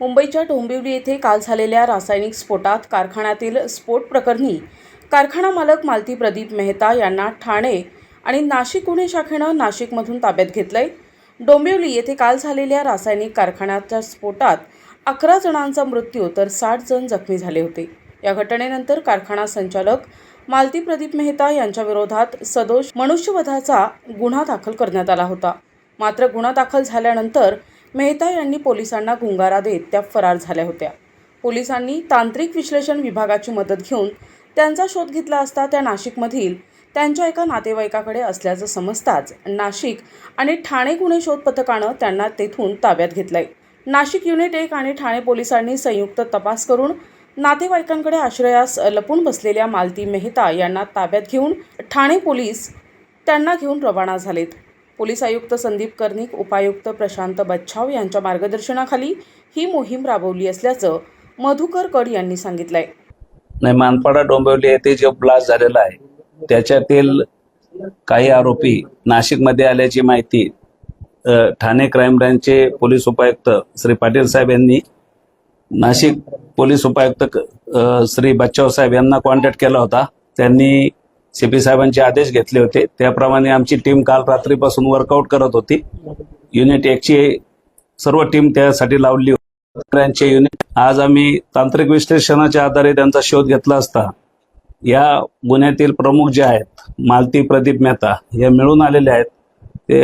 मुंबईच्या डोंबिवली येथे काल झालेल्या रासायनिक स्फोटात कारखान्यातील स्फोट प्रकरणी कारखाना मालक मालती प्रदीप मेहता यांना ठाणे आणि नाशिक गुन्हे शाखेनं नाशिकमधून ताब्यात घेतलंय. डोंबिवली येथे काल झालेल्या रासायनिक कारखान्याच्या स्फोटात अकरा जणांचा मृत्यू तर साठ जण जखमी झाले होते. या घटनेनंतर कारखाना संचालक मालती प्रदीप मेहता यांच्या विरोधात सदोष मनुष्यवधाचा गुन्हा दाखल करण्यात आला होता. मात्र गुन्हा दाखल झाल्यानंतर मेहता यांनी पोलिसांना गुंगारा देत त्या फरार झाल्या होत्या. पोलिसांनी तांत्रिक विश्लेषण विभागाची मदत घेऊन त्यांचा शोध घेतला असता त्या नाशिकमधील त्यांच्या एका नातेवाईकाकडे असल्याचं समजताच नाशिक आणि ठाणे गुन्हे शोध पथकानं त्यांना तेथून ताब्यात घेतलंय. नाशिक युनिट एक आणि ठाणे पोलिसांनी संयुक्त तपास करून नातेवाईकांकडे आश्रयास लपून बसलेल्या मालती मेहता यांना ताब्यात घेऊन ठाणे पोलीस त्यांना घेऊन रवाना झालेत. पोलीस आयुक्त संदीप कर्णिक उपायुक्त प्रशांत बच्छाव यांच्या मार्गदर्शनाखाली ही मोहीम राबवली असल्याचं मधुकर कड यांनी सांगितलंय. नाही मानपाडा डोंबिवली येथे जो ब्लास्ट झालेला आहे त्याच्यातील काही आरोपी नाशिकमध्ये आल्याची माहिती ठाणे क्राईम ब्रँचचे पोलीस उपायुक्त श्री पाटील साहेब यांनी नाशिक पोलीस उपायुक्त श्री बच्चाव साहेब यांना कॉन्टॅक्ट केला होता. त्यांनी सीपी साहेबांचे आदेश घेतले होते. त्याप्रमाणे आमची टीम काल रात्रीपासून वर्कआउट करत होती. युनिट एकची सर्व टीम त्यासाठी लावली होती. युनिट आज आम्ही तांत्रिक विश्लेषणाच्या आधारे त्यांचा शोध घेतला असता या गुन्ह्यातील प्रमुख जे आहेत मालती प्रदीप मेहता हे मिळून आलेले आहेत. ते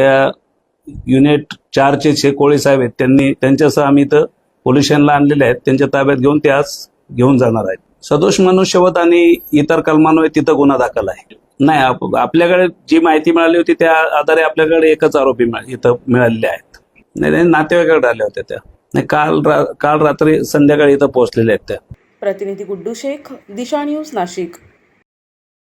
युनिट चारचे जे कोळी साहेब आहेत त्यांनी त्यांच्यासह आम्ही इथं पोल्युशनला आणलेले आहेत. त्यांच्या ताब्यात घेऊन ते आज घेऊन जाणार आहेत. सदोष मनुष्यवध आणि इतर कलमान्वये तिथं गुन्हा दाखल आहे. नाही आपल्याकडे जी माहिती मिळाली होती त्या आधारे आपल्याकडे एकच आरोपी इथं मिळालेले आहेत. नाही नातेवाईकडे नातेवाईकाकडे आल्या होत्या त्या. नाही काल रा- काल रात्री संध्याकाळी इथं पोहोचलेल्या आहेत त्या. प्रतिनिधी गुड्डू शेख दिशा न्यूज नाशिक.